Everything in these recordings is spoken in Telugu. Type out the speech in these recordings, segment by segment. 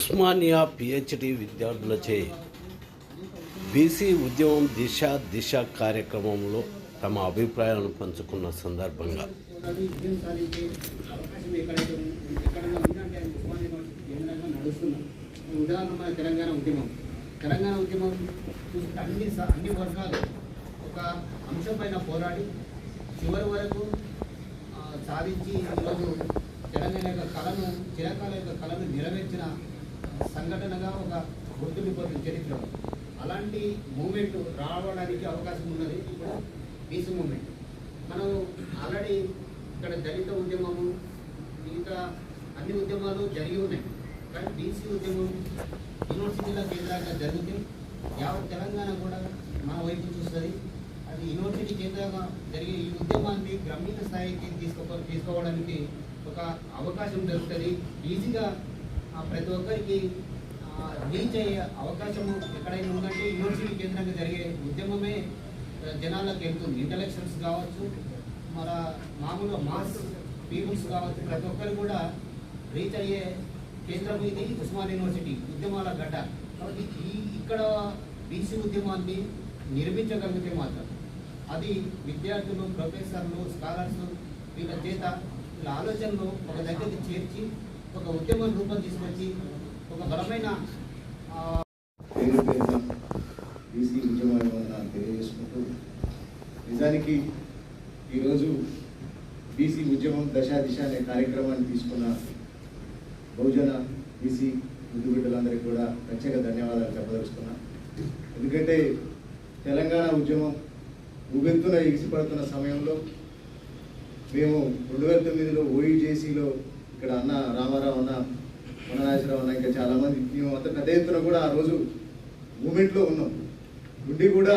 ఉస్మానియా పిహెచ్డి విద్యార్థులచే బీసీ ఉద్యమం దిశ దిశ కార్యక్రమంలో తమ అభిప్రాయాలను పంచుకున్న సందర్భంగా. ఉదాహరణ తెలంగాణ ఉద్యమం. తెలంగాణ ఉద్యమం అన్ని అన్ని వర్గాలు ఒక అంశం పైన పోరాడి చివరి వరకు సాధించి ఈరోజు తెలంగాణ యొక్క కళను చిరకాల యొక్క కళను నెరవేర్చిన సంఘటనగా ఒక గుర్తుండిపోతుంది చరిత్ర అలాంటి మూమెంట్ రావడానికి అవకాశం ఉన్నది ఇప్పుడు పీస్ మూమెంట్. మనం ఆల్రెడీ ఇక్కడ దళిత ఉద్యమము మిగతా అన్ని ఉద్యమాలు జరిగి ఉన్నాయి. కానీ బీసీ ఉద్యమం యూనివర్సిటీల కేంద్రంగా జరిగితే యావత్ తెలంగాణ కూడా మన వైపు చూస్తుంది. అది యూనివర్సిటీ కేంద్రంగా జరిగే ఈ ఉద్యమాన్ని గ్రామీణ స్థాయికి తీసుకో తీసుకోవడానికి ఒక అవకాశం దొరుకుతుంది. ఈజీగా ప్రతి ఒక్కరికి రీచ్ అయ్యే అవకాశము ఎక్కడైనా ఉందంటే యూనివర్సిటీ కేంద్రంగా జరిగే ఉద్యమమే జనాలకు వెళ్తుంది. ఇంటలెక్చువల్స్ కావచ్చు మన మామూలుగా మాస్ పీపుల్స్ కావచ్చు ప్రతి ఒక్కరు కూడా రీచ్ అయ్యే కేంద్రం ఇది ఉస్మాన్ యూనివర్సిటీ ఉద్యమాల గడ్డ. కాబట్టి ఈ ఇక్కడ బీసీ ఉద్యమాన్ని నిర్మించగలిగితే మాత్రం అది విద్యార్థులు ప్రొఫెసర్లు స్కాలర్స్ వీళ్ళ చేత వీళ్ళ ఆలోచనలు ఒక దగ్గరికి చేర్చి ఒక ఉద్యమం రూపం తీసుకొచ్చి ఒక బలమైన బీసీ తెలియజేసుకుంటూ నిజానికి ఈరోజు బీసీ ఉద్యమం దశా దిశ అనే కార్యక్రమాన్ని తీసుకున్న బహుజన బీసీ ముద్దుబిడ్డలందరికీ కూడా ప్రత్యేక ధన్యవాదాలు చెప్పదలుచుకున్నా. ఎందుకంటే తెలంగాణ ఉద్యమం ఉబెత్తున ఎగిసిపడుతున్న సమయంలో మేము రెండు వేల తొమ్మిదిలో ఓఈజేసీలో ఇక్కడ అన్న రామారావు అన్న వనరాజరావు అన్న ఇంకా చాలామంది మేము అంత పెద్ద ఎత్తున కూడా ఆ రోజు మూమెంట్లో ఉన్నాం. ఉండి కూడా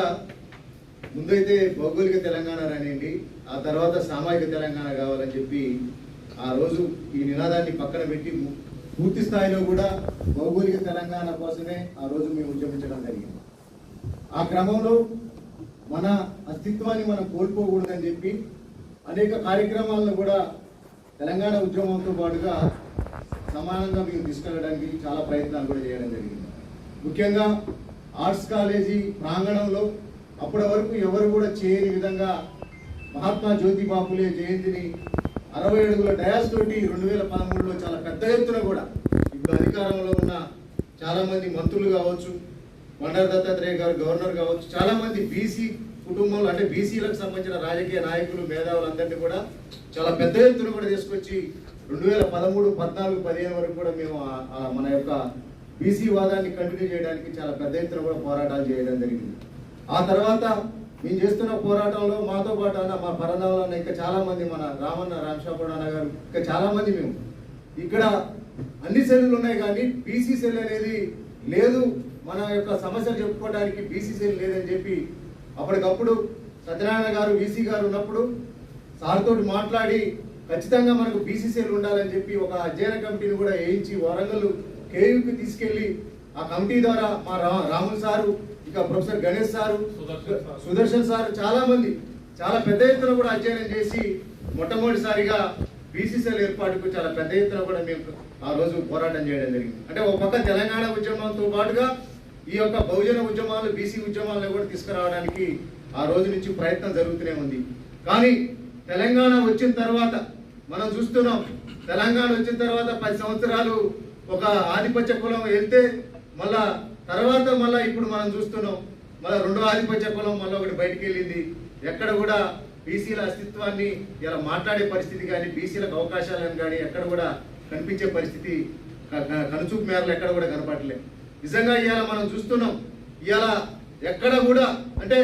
ముందైతే భౌగోళిక తెలంగాణ రానివ్వండి ఆ తర్వాత సామాజిక తెలంగాణ కావాలని చెప్పి ఆ రోజు ఈ నినాదాన్ని పక్కన పెట్టి పూర్తి స్థాయిలో కూడా భౌగోళిక తెలంగాణ కోసమే ఆ రోజు మేము ఉద్యమించడం జరిగింది. ఆ క్రమంలో మన అస్తిత్వాన్ని మనం కోల్పోకూడదని చెప్పి అనేక కార్యక్రమాలను కూడా తెలంగాణ ఉద్యమంతో పాటుగా సమానంగా మేము తీసుకెళ్ళడానికి చాలా ప్రయత్నాలు కూడా చేయడం జరిగింది. ముఖ్యంగా ఆర్ట్స్ కాలేజీ ప్రాంగణంలో అప్పటి వరకు ఎవరు కూడా చేయని విధంగా మహాత్మా జ్యోతిబాపులే జయంతిని అరవై అడుగుల డయాస్ తోటి రెండు వేల పదమూడులో చాలా పెద్ద ఎత్తున కూడా ఇప్పుడు అధికారంలో ఉన్న చాలామంది మంత్రులు కావచ్చు బండారు దత్తాత్రేయ గారు గవర్నర్ కావచ్చు. చాలా మంది బీసీ కుటుంబంలో అంటే బీసీలకు సంబంధించిన రాజకీయ నాయకులు మేధావులందరినీ కూడా చాలా పెద్ద ఎత్తున కూడా తీసుకొచ్చి రెండు వేల పదమూడు పద్నాలుగు పదిహేను వరకు కూడా మేము మన యొక్క బీసీ వాదాన్ని కంటిన్యూ చేయడానికి చాలా పెద్ద ఎత్తున కూడా పోరాటాలు చేయడం జరిగింది. ఆ తర్వాత మేము చేస్తున్న పోరాటంలో మాతో పాటు అన్న మా పరంధాములు ఇంకా చాలా మంది మన రామన్న రామశాపుడు అన్న గారు ఇంకా చాలా మంది మేము. ఇక్కడ అన్ని సెల్లులు ఉన్నాయి కానీ బీసీ సెల్ అనేది లేదు. మన యొక్క సమస్యలు చెప్పుకోవడానికి బీసీ సెల్ లేదని చెప్పి అప్పటికప్పుడు సత్యనారాయణ గారు వీసీ గారు ఉన్నప్పుడు సార్ తోటి మాట్లాడి ఖచ్చితంగా మనకు బీసీ సెల్ ఉండాలని చెప్పి ఒక అధ్యయన కమిటీని కూడా వేయించి వరంగల్ కేయూకి తీసుకెళ్ళి ఆ కమిటీ ద్వారా మా రా రాములు సారు ఇక professor Ganesh sir Sudarshan sir. చాలా మంది చాలా పెద్ద ఎత్తున కూడా అధ్యయనం చేసి మొట్టమొదటిసారిగా బీసీసీఎల్ ఏర్పాటుకు చాలా పెద్ద ఎత్తున కూడా మేము ఆ రోజు పోరాటం చేయడం జరిగింది. అంటే ఒక పక్క తెలంగాణ ఉద్యమంతో పాటుగా ఈ యొక్క బహుజన ఉద్యమాలు బీసీ ఉద్యమాలను కూడా తీసుకురావడానికి ఆ రోజు నుంచి ప్రయత్నం జరుగుతూనే ఉంది. కానీ తెలంగాణ వచ్చిన తర్వాత మనం చూస్తున్నాం తెలంగాణ వచ్చిన తర్వాత పది సంవత్సరాలు ఒక ఆధిపత్య కులం వెళ్తే మళ్ళా తర్వాత మళ్ళా ఇప్పుడు మనం చూస్తున్నాం మళ్ళీ రెండో ఆధిపత్య కులం మళ్ళీ ఒకటి బయటికి వెళ్ళింది. ఎక్కడ కూడా బీసీల అస్తిత్వాన్ని ఇలా మాట్లాడే పరిస్థితి కానీ బీసీలకు అవకాశాలను కానీ ఎక్కడ కూడా కనిపించే పరిస్థితి కనుచూపు మేరలు ఎక్కడ కూడా కనపడలేదు నిజంగా ఇవాళ మనం చూస్తున్నాం ఇవాళ ఎక్కడ కూడా అంటే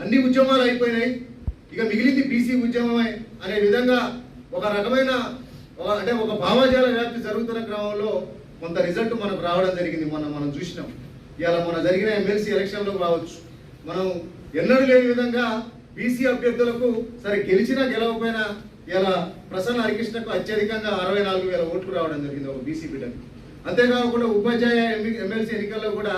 అన్ని ఉద్యమాలు అయిపోయినాయి. ఇక మిగిలింది బీసీ ఉద్యమమే అనే విధంగా ఒక రకమైన అంటే ఒక భావజాల వ్యాప్తి జరుగుతున్న క్రమంలో కొంత రిజల్ట్ మనకు రావడం జరిగింది మొన్న మనం చూసినాం. ఇవాళ మన జరిగిన ఎమ్మెల్సీ ఎలక్షన్లో కావచ్చు మనం ఎన్నడూ లేని విధంగా బీసీ అభ్యర్థులకు సరే గెలిచినా గెలవకపోయినా ఇలా ప్రసన్న హరికృష్ణకు అత్యధికంగా అరవై నాలుగు వేల ఓట్లు రావడం జరిగింది ఒక బీసీ బిడ్డకి. అంతేకాకుండా ఉపాధ్యాయ ఎమ్మెల్సీ ఎన్నికల్లో కూడా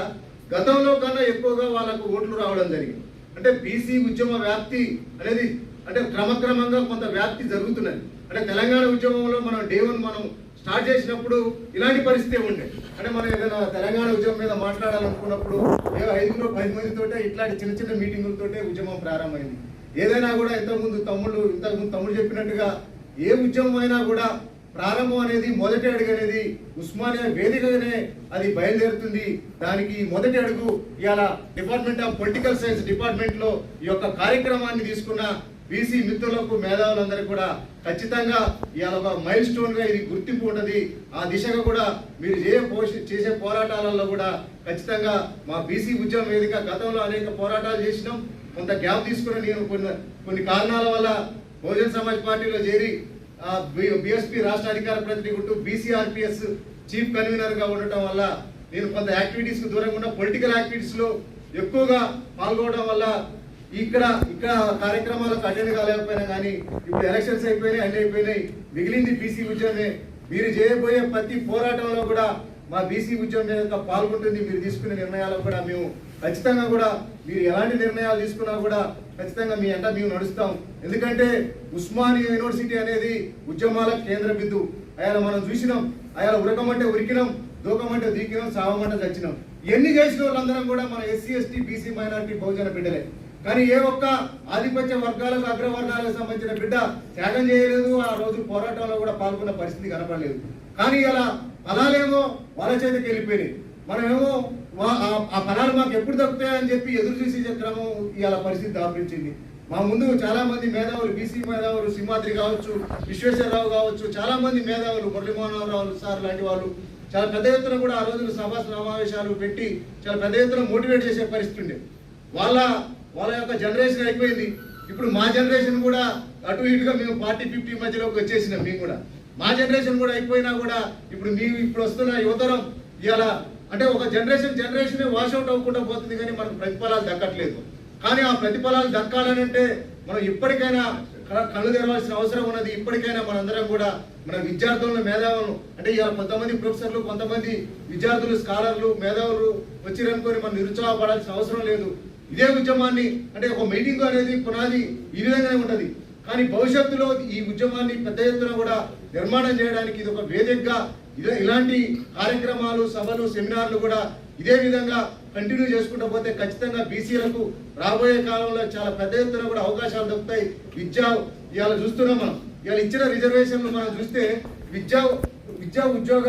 గతంలో కన్నా ఎక్కువగా వాళ్ళకు ఓట్లు రావడం జరిగింది. అంటే బీసీ ఉద్యమ వ్యాప్తి అనేది అంటే క్రమక్రమంగా కొంత వ్యాప్తి జరుగుతున్నది. అంటే తెలంగాణ ఉద్యమంలో మనం డే వన్ మనం స్టార్ట్ చేసినప్పుడు ఇలాంటి పరిస్థితి ఉండే. అంటే మనం ఏదైనా తెలంగాణ ఉద్యమం మీద మాట్లాడాలనుకున్నప్పుడు ఏదో ఐదుగురు పది మందితోటే ఇట్లాంటి చిన్న చిన్న మీటింగులతోటే ఉద్యమం ప్రారంభమైంది. ఏదైనా కూడా ఇంతకుముందు తమ్ముళ్ళు ఇంతకుముందు తమ్ముడు చెప్పినట్టుగా ఏ ఉద్యమం అయినా కూడా ప్రారంభం అనేది మొదటి అడుగు అనేది ఉస్మానియా వేదికగానే అది బయలుదేరుతుంది. దానికి మొదటి అడుగు ఇవాళ డిపార్ట్మెంట్ ఆఫ్ పొలిటికల్ సైన్స్ డిపార్ట్మెంట్లో ఈ యొక్క కార్యక్రమాన్ని తీసుకున్న బీసీ మిత్రులకు మేధావులందరికీ కూడా ఖచ్చితంగా ఇవాళ ఒక మైల్ స్టోన్గా ఇది గుర్తింపు ఉంటుంది. ఆ దిశగా కూడా మీరు ఏ చేసే పోరాటాలలో కూడా ఖచ్చితంగా మా బీసీ ఉద్యమ వేదిక గతంలో అనేక పోరాటాలు చేసినాం. కొంత గ్యాప్ తీసుకుని నేను కొన్ని కొన్ని కారణాల వల్ల బహుజన్ సమాజ్ పార్టీలో చేరి బిఎస్పీ రాష్ట్ర అధికార ప్రతినిధి ఉంటూ బీసీఆర్పిఎస్ చీఫ్ కన్వీనర్గా ఉండటం వల్ల నేను కొంత యాక్టివిటీస్కు దూరంగా ఉన్న పొలిటికల్ యాక్టివిటీస్లో ఎక్కువగా పాల్గొనడం వల్ల ఇక్కడ ఇక్కడ కార్యక్రమాలకు అటెండ్ కాలేకపోయినా కానీ ఇప్పుడు ఎలక్షన్స్ అయిపోయినాయి అన్ని అయిపోయినాయి. మిగిలింది బీసీ ఉద్యమే. మీరు చేయబోయే ప్రతి పోరాటంలో కూడా మా బీసీ ఉద్యమం యొక్క పాల్గొంటుంది. మీరు తీసుకునే నిర్ణయాలకు కూడా మేము ఖచ్చితంగా కూడా మీరు ఎలాంటి నిర్ణయాలు తీసుకున్నా కూడా ఖచ్చితంగా మీ అంట మేము నడుస్తాం. ఎందుకంటే ఉస్మానియా యూనివర్సిటీ అనేది ఉద్యమాల కేంద్ర బిందు అయాల మనం చూసినాం. అయాల ఉరకమంటే ఉరికినాం దూకమంటే దూకినాం సావమంటే చచ్చినాం. ఎన్ని చేసిన వాళ్ళందరం కూడా మన ఎస్సీ ఎస్టీ బీసీ మైనార్టీ బహుజన బిడ్డలే. కానీ ఏ ఒక్క ఆధిపత్య వర్గాలకు అగ్రవర్గాలకు సంబంధించిన బిడ్డ త్యాగం చేయలేదు. ఆ రోజు పోరాటంలో కూడా పాల్గొన్న పరిస్థితి కనపడలేదు. కానీ ఇలా అలాలేమో వాళ్ళ చేతికి వెళ్ళిపోయినాయి. మనమేమో ఆ- ఆ ఫలాలు మాకు ఎప్పుడు దక్కుతాయని చెప్పి ఎదురు చూసి క్రమం ఇవాళ పరిస్థితి దాపించింది. మా ముందు చాలా మంది మేధావులు బీసీ మేధావులు సింహాద్రి కావచ్చు విశ్వేశ్వరరావు కావచ్చు చాలా మంది మేధావులు మురళీమోహనరావు సార్ లాంటి వాళ్ళు చాలా పెద్ద ఎత్తున కూడా ఆ రోజున సభా సమావేశాలు పెట్టి చాలా పెద్ద ఎత్తున మోటివేట్ చేసే పరిస్థితి ఉండే. వాళ్ళ వాళ్ళ యొక్క జనరేషన్ అయిపోయింది. ఇప్పుడు మా జనరేషన్ కూడా అటు ఇటుగా మేము ఫార్టీ ఫిఫ్టీ మధ్యలోకి వచ్చేసినాం మేము కూడా. మా జనరేషన్ కూడా అయిపోయినా కూడా ఇప్పుడు మేము ఇప్పుడు వస్తున్న యువతరం ఇలా అంటే ఒక జనరేషన్ జనరేషన్ వాషౌట్ అవ్వకుండా పోతుంది కానీ మనకు ప్రతిఫలాలు దక్కట్లేదు. కానీ ఆ ప్రతిఫలాలు దక్కాలని అంటే మనం ఇప్పటికైనా కళ్ళు తెరవాల్సిన అవసరం ఉన్నది. ఇప్పటికైనా మనందరం కూడా మన విద్యార్థులను మేధావులను అంటే ఇలా కొంతమంది ప్రొఫెసర్లు కొంతమంది విద్యార్థులు స్కాలర్లు మేధావులు వచ్చిరనుకొని మనం నిరుత్సాహపడాల్సిన అవసరం లేదు. ఇదే ఉద్యమాన్ని అంటే ఒక మీటింగ్ అనేది పునాది ఈ విధంగానే ఉంటుంది. కానీ భవిష్యత్తులో ఈ ఉద్యమాన్ని పెద్ద ఎత్తున కూడా నిర్మాణం చేయడానికి ఇది ఒక వేదికగా ఇదే ఇలాంటి కార్యక్రమాలు సభలు సెమినార్లు కూడా ఇదే విధంగా కంటిన్యూ చేసుకుంటూ పోతే ఖచ్చితంగా బీసీలకు రాబోయే కాలంలో చాలా పెద్ద ఎత్తున కూడా అవకాశాలు దొరుకుతాయి విద్యా ఇవాళ చూస్తున్నాం మనం. ఇవాళ ఇచ్చిన రిజర్వేషన్లు మనం చూస్తే విద్యా విద్యా ఉద్యోగ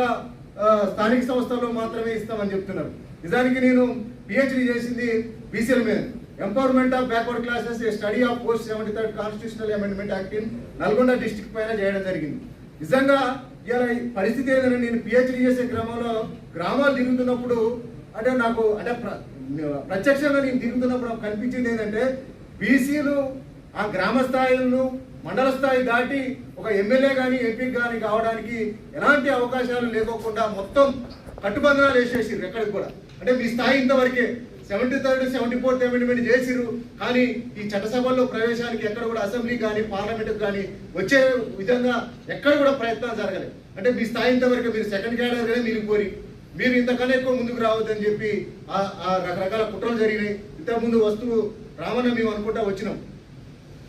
స్థానిక సంస్థల్లో మాత్రమే ఇస్తామని చెప్తున్నారు. నిజానికి నేను పిహెచ్డి చేసింది బీసీల మీద. Empowerment of backward classes study of post seventy third constitutional amendment act in Nalgonda district పైన చేయడం జరిగింది. నిజంగా ఇలా పరిస్థితి ఏంటంటే నేను పిహెచ్డి చేసే క్రమంలో గ్రామాలు తిరుగుతున్నప్పుడు అంటే నాకు అంటే ప్ర- ప్రత్యక్షంగా నేను తిరుగుతున్నప్పుడు నాకు కనిపించింది ఏంటంటే బీసీలు ఆ గ్రామ స్థాయిలను మండల స్థాయి దాటి ఒక ఎమ్మెల్యే కానీ ఎంపీ కానీ కావడానికి ఎలాంటి అవకాశాలు లేకోకుండా మొత్తం కట్టుబంధనాలు వేసేసారు ఎక్కడికి కూడా. అంటే మీ స్థాయి ఇంతవరకే. Seventy third seventy fourth amendment చేసిరు కానీ ఈ చట్టసభల్లో ప్రవేశానికి ఎక్కడ కూడా అసెంబ్లీ కానీ పార్లమెంట్కి కానీ వచ్చే విధంగా ఎక్కడ కూడా ప్రయత్నాలు జరగలేదు. అంటే మీ స్థాయి ఇంతవరకు మీరు సెకండ్ క్యాడర్గానే మీరు కోరి మీరు ఇంతకన్నా ఎక్కువ ముందుకు రావద్దని చెప్పి ఆ- ఆ రకరకాల కుట్రలు జరిగినాయి. ఇంతకుముందు వస్తువు రామన్న మేము అనుకుంటా వచ్చినాం.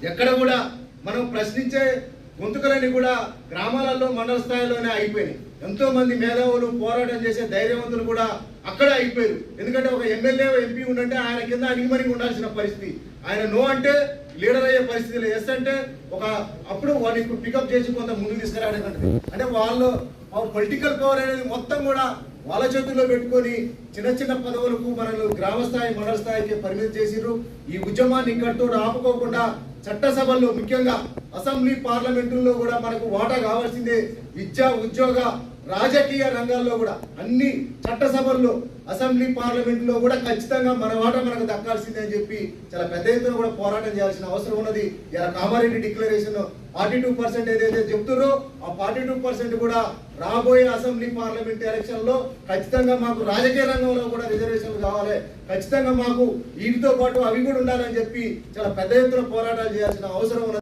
ఎక్కడ కూడా మనం ప్రశ్నించే గొంతుకలన్నీ కూడా గ్రామాలలో మండల స్థాయిలోనే అయిపోయినాయి. ఎంతో మంది మేధావులు పోరాటం చేసే ధైర్యవంతులు కూడా అక్కడ అయిపోయారు. ఎందుకంటే ఒక ఎమ్మెల్యే ఎంపీ ఉండంటే ఆయన కింద అణిగిమణిగి ఉండాల్సిన పరిస్థితి. ఆయన నో అంటే లీడర్ అయ్యే పరిస్థితిలో ఎస్ అంటే ఒక అప్పుడు వాళ్ళని పికప్ చేసి కొంత ముందుకు తీసుకురావడానికి. అంటే వాళ్ళు పొలిటికల్ పవర్ అనేది మొత్తం కూడా వాళ్ళ చేతుల్లో పెట్టుకొని చిన్న చిన్న పదవులకు మనల్ని గ్రామ స్థాయి మండల స్థాయికి పరిమితి చేసిర్రు. ఈ ఉద్యమాన్ని ఇక్కడితో ఆపుకోకుండా చట్టసభల్లో ముఖ్యంగా అసెంబ్లీ పార్లమెంటుల్లో కూడా మనకు వాటా కావాల్సిందే విద్య ఉద్యోగ రాజకీయ రంగాల్లో కూడా అన్ని చట్టసభల్లో అసెంబ్లీ పార్లమెంట్లో కూడా ఖచ్చితంగా మన వాట మనకు దక్కాల్సిందే అని చెప్పి చాలా పెద్ద ఎత్తున కూడా పోరాటం చేయాల్సిన అవసరం ఉన్నది. ఇలా Kamareddy declaration forty two percent ఏదైతే చెప్తున్నారో ఆ ఫార్టీ టూ పర్సెంట్ కూడా రాబోయే అసెంబ్లీ పార్లమెంట్ ఎలక్షన్లో ఖచ్చితంగా మాకు రాజకీయ రంగంలో కూడా రిజర్వేషన్లు కావాలి. ఖచ్చితంగా మాకు వీటితో పాటు అవి కూడా ఉండాలని చెప్పి చాలా పెద్ద ఎత్తున పోరాటాలు చేయాల్సిన అవసరం ఉన్నది.